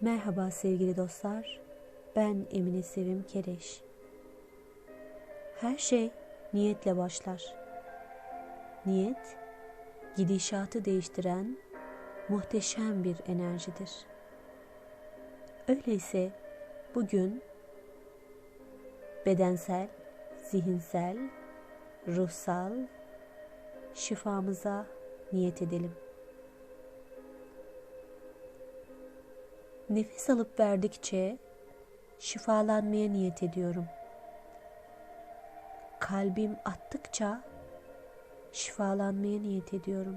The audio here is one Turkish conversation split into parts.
Merhaba sevgili dostlar. Ben Emine Sevim Kereş. Her şey niyetle başlar. Niyet gidişatı değiştiren muhteşem bir enerjidir. Öyleyse bugün bedensel, zihinsel, ruhsal şifamıza niyet edelim. Nefes alıp verdikçe şifalanmaya niyet ediyorum. Kalbim attıkça şifalanmaya niyet ediyorum.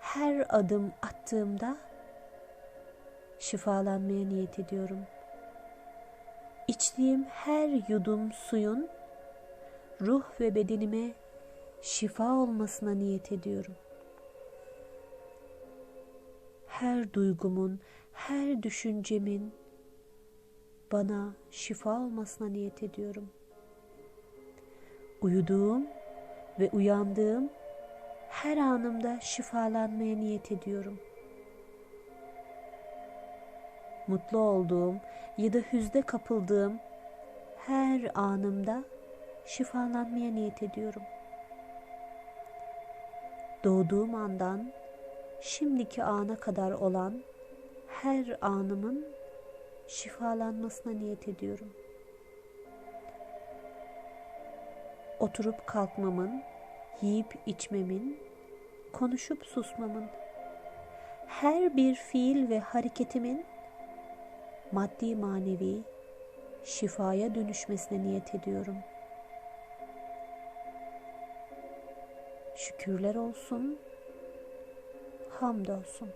Her adım attığımda şifalanmaya niyet ediyorum. İçtiğim her yudum suyun ruh ve bedenime şifa olmasına niyet ediyorum her duygumun, her düşüncemin bana şifa olmasına niyet ediyorum. Uyuduğum ve uyandığım her anımda şifalanmaya niyet ediyorum. Mutlu olduğum ya da hüzde kapıldığım her anımda şifalanmaya niyet ediyorum. Doğduğum andan şimdiki ana kadar olan her anımın şifalanmasına niyet ediyorum. Oturup kalkmamın, yiyip içmemin, konuşup susmamın, her bir fiil ve hareketimin maddi manevi şifaya dönüşmesine niyet ediyorum. Şükürler olsun hamdolsun.